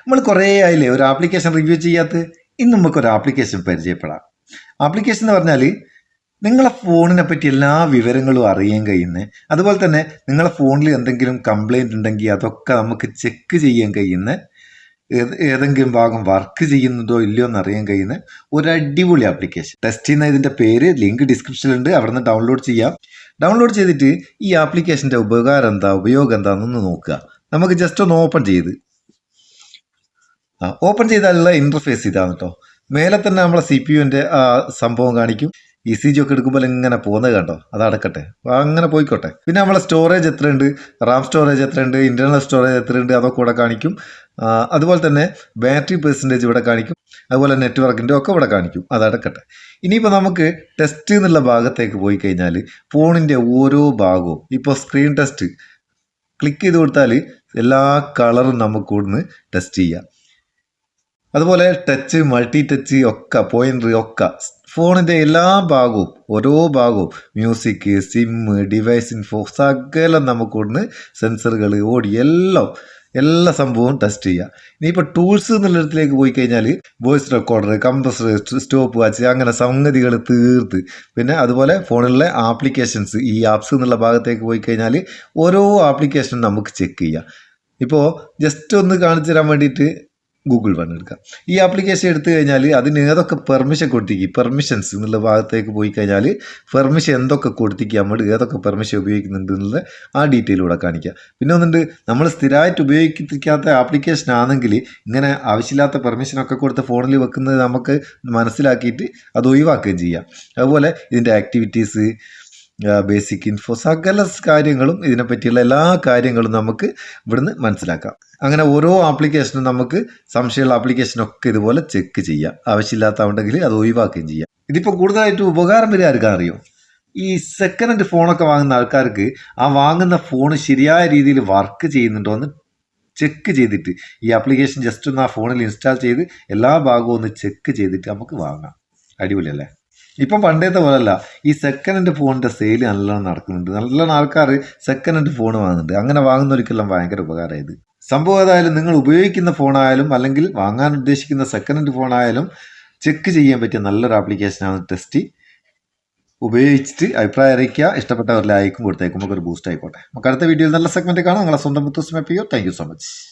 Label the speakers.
Speaker 1: നമ്മൾ കുറേ ആയില്ലേ ഒരു ആപ്ലിക്കേഷൻ റിവ്യൂ ചെയ്യാത്ത ഇന്ന് നമുക്കൊരു ആപ്ലിക്കേഷൻ പരിചയപ്പെടാം. ആപ്ലിക്കേഷൻ എന്ന് പറഞ്ഞാൽ നിങ്ങളെ ഫോണിനെ പറ്റി എല്ലാ വിവരങ്ങളും അറിയാൻ കഴിയുന്ന അതുപോലെ തന്നെ നിങ്ങളെ ഫോണിൽ എന്തെങ്കിലും കംപ്ലൈന്റ് ഉണ്ടെങ്കിൽ അതൊക്കെ നമുക്ക് ചെക്ക് ചെയ്യാൻ കഴിയുന്ന ഏതെങ്കിലും ഭാഗം വർക്ക് ചെയ്യുന്നതോ ഇല്ലയോ എന്ന് അറിയാൻ കഴിയുന്ന ഒരു അടിപൊളി ആപ്ലിക്കേഷൻ ടെസ്റ്റ് ചെയ്യുന്ന ഇതിന്റെ പേര് ലിങ്ക് ഡിസ്ക്രിപ്ഷനിലുണ്ട് അവിടെ നിന്ന് ഡൗൺലോഡ് ചെയ്യാം. ഡൗൺലോഡ് ചെയ്തിട്ട് ഈ ആപ്ലിക്കേഷന്റെ ഉപകാരം എന്താ ഉപയോഗം എന്താണെന്നൊന്ന് നോക്കുക. നമുക്ക് ജസ്റ്റ് ഒന്ന് ഓപ്പൺ ചെയ്ത് ഓപ്പൺ ചെയ്താലുള്ള ഇന്റർഫേസ് ഇതാണ് കേട്ടോ മേലെ തന്നെ നമ്മളെ സി പി യുവിന്റെ ആ സംഭവം കാണിക്കും. ഇ സി ജി ഒക്കെ എടുക്കുമ്പോൾ ഇങ്ങനെ പോകുന്നത് കണ്ടോ? അത് അടക്കട്ടെ. അങ്ങനെ പോയിക്കോട്ടെ. പിന്നെ നമ്മളെ സ്റ്റോറേജ് എത്രയുണ്ട്? റാം സ്റ്റോറേജ് എത്രയുണ്ട്? ഇന്റർണൽ സ്റ്റോറേജ് എത്രയുണ്ട്? അതൊക്കെ ഇവിടെ കാണിക്കും. അതുപോലെ തന്നെ ബാറ്ററി പെർസെന്റേജ് ഇവിടെ കാണിക്കും. അതുപോലെ നെറ്റ്വർക്കിന്റെ ഒക്കെ ഇവിടെ കാണിക്കും. അത് അടക്കട്ടെ. ഇനിയിപ്പോൾ നമുക്ക് ടെസ്റ്റ് എന്നുള്ള ഭാഗത്തേക്ക് പോയി കഴിഞ്ഞാൽ ഫോണിന്റെ ഓരോ ഭാഗവും ഇപ്പോൾ സ്ക്രീൻ ടെസ്റ്റ് ക്ലിക്ക് ചെയ്ത് കൊടുത്താൽ എല്ലാ കളറും നമുക്ക് ഇവിടുന്ന് ടെസ്റ്റ് ചെയ്യാം. അതുപോലെ ടച്ച് മൾട്ടി ടച്ച് ഒക്കെ പോയിന്റ് ഒക്കെ. ഫോണിന്റെ എല്ലാ ഭാഗവും ഓരോ ഭാഗവും മ്യൂസിക് സിമ്മ് ഡിവൈസ് ഇൻഫോ സകലം നമുക്ക് ഇവിടുന്ന് സെൻസറുകൾ ഓടി എല്ലാം എല്ലാ സംഭവവും ടെസ്റ്റ് ചെയ്യുക ഇനിയിപ്പോൾ ടൂൾസ് എന്നുള്ളിടത്തിലേക്ക് പോയി കഴിഞ്ഞാൽ voice recorder compressor stopwatch അങ്ങനെ സംഗതികൾ തീർത്ത്. പിന്നെ അതുപോലെ ഫോണിലെ ആപ്ലിക്കേഷൻസ് ഈ ആപ്സ് എന്നുള്ള ഭാഗത്തേക്ക് പോയി കഴിഞ്ഞാൽ ഓരോ ആപ്ലിക്കേഷനും നമുക്ക് ചെക്ക് ചെയ്യാം. ഇപ്പോൾ ജസ്റ്റ് ഒന്ന് കാണിച്ചു തരാൻ വേണ്ടിയിട്ട് ഗൂഗിൾ വൺ എടുക്കാം ഈ ആപ്ലിക്കേഷൻ എടുത്തു കഴിഞ്ഞാൽ അതിന് ഏതൊക്കെ പെർമിഷൻ കൊടുത്തിക്ക് പെർമിഷൻസ് എന്നുള്ള ഭാഗത്തേക്ക് പോയി കഴിഞ്ഞാൽ പെർമിഷൻ എന്തൊക്കെ കൊടുത്തിക്ക് നമ്മൾ ഏതൊക്കെ പെർമിഷൻ ഉപയോഗിക്കുന്നുണ്ട് എന്നുള്ള ആ ഡീറ്റെയിൽ ഇവിടെ കാണിക്കുക പിന്നെ ഒന്നുണ്ട് നമ്മൾ സ്ഥിരമായിട്ട് ഉപയോഗിക്കാത്ത ആപ്ലിക്കേഷൻ ആണെങ്കിൽ ഇങ്ങനെ ആവശ്യമില്ലാത്ത പെർമിഷനൊക്കെ കൊടുത്ത് ഫോണിൽ വെക്കുന്നത് നമുക്ക് മനസ്സിലാക്കിയിട്ട് അത് ഒഴിവാക്കുകയും ചെയ്യാം. അതുപോലെ ഇതിന്റെ ആക്ടിവിറ്റീസ് ബേസിക് ഇൻഫോ സകല കാര്യങ്ങളും ഇതിനെപ്പറ്റിയുള്ള എല്ലാ കാര്യങ്ങളും നമുക്ക് ഇവിടുന്ന് മനസ്സിലാക്കാം. അങ്ങനെ ഓരോ ആപ്ലിക്കേഷനും നമുക്ക് സംശയമുള്ള ആപ്ലിക്കേഷനൊക്കെ ഇതുപോലെ ചെക്ക് ചെയ്യാം. ആവശ്യമില്ലാത്തതുണ്ടെങ്കിൽ അത് ഒഴിവാക്കുകയും ചെയ്യാം. ഇതിപ്പോൾ കൂടുതലായിട്ട് ഉപകാരം വരെ ആർക്കാൻ അറിയോ? ഈ സെക്കൻഡ് ഹാൻഡ് ഫോണൊക്കെ വാങ്ങുന്ന ആൾക്കാർക്ക് ആ വാങ്ങുന്ന ഫോൺ ശരിയായ രീതിയിൽ വർക്ക് ചെയ്യുന്നുണ്ടോ എന്ന് ചെക്ക് ചെയ്തിട്ട് ഈ ആപ്ലിക്കേഷൻ ജസ്റ്റ് ഒന്ന് ആ ഫോണിൽ ഇൻസ്റ്റാൾ ചെയ്ത് എല്ലാ ഭാഗവും ഒന്ന് ചെക്ക് ചെയ്തിട്ട് നമുക്ക് വാങ്ങാം. അടിപൊളിയല്ലേ? ഇപ്പം പണ്ടത്തെ അല്ല ഈ സെക്കൻഡ് ഹാൻഡ് ഫോണിന്റെ സെയിൽ നല്ലോണം നടക്കുന്നുണ്ട്. നല്ലോണം ആൾക്കാർ സെക്കൻഡ് ഹാൻഡ് ഫോൺ വാങ്ങുന്നുണ്ട്. അങ്ങനെ വാങ്ങുന്നവർക്കെല്ലാം ഭയങ്കര ഉപകാരമായത് സംഭവം ഏതായാലും നിങ്ങൾ ഉപയോഗിക്കുന്ന ഫോണായാലും അല്ലെങ്കിൽ വാങ്ങാൻ ഉദ്ദേശിക്കുന്ന സെക്കൻഡ് ഹാൻഡ് ഫോണായാലും ചെക്ക് ചെയ്യാൻ പറ്റിയ നല്ലൊരു ആപ്ലിക്കേഷനാണ് ടെസ്റ്റ് ഉപയോഗിച്ചിട്ട് അഭിപ്രായം അറിയിക്കുക. ഇഷ്ടപ്പെട്ടവരിൽ ലൈക്കും കൊടുത്തേക്കും. നമുക്ക് ഒരു ബൂസ്റ്റ് ആയിക്കോട്ടെ. നമുക്ക് അടുത്ത വീഡിയോയിൽ നല്ല സെഗ്മെന്റ് കാണാം. നിങ്ങളെ സ്വന്തം മുത്തൂസ് മെപ്പിയോ താങ്ക് യു സോ മച്ച്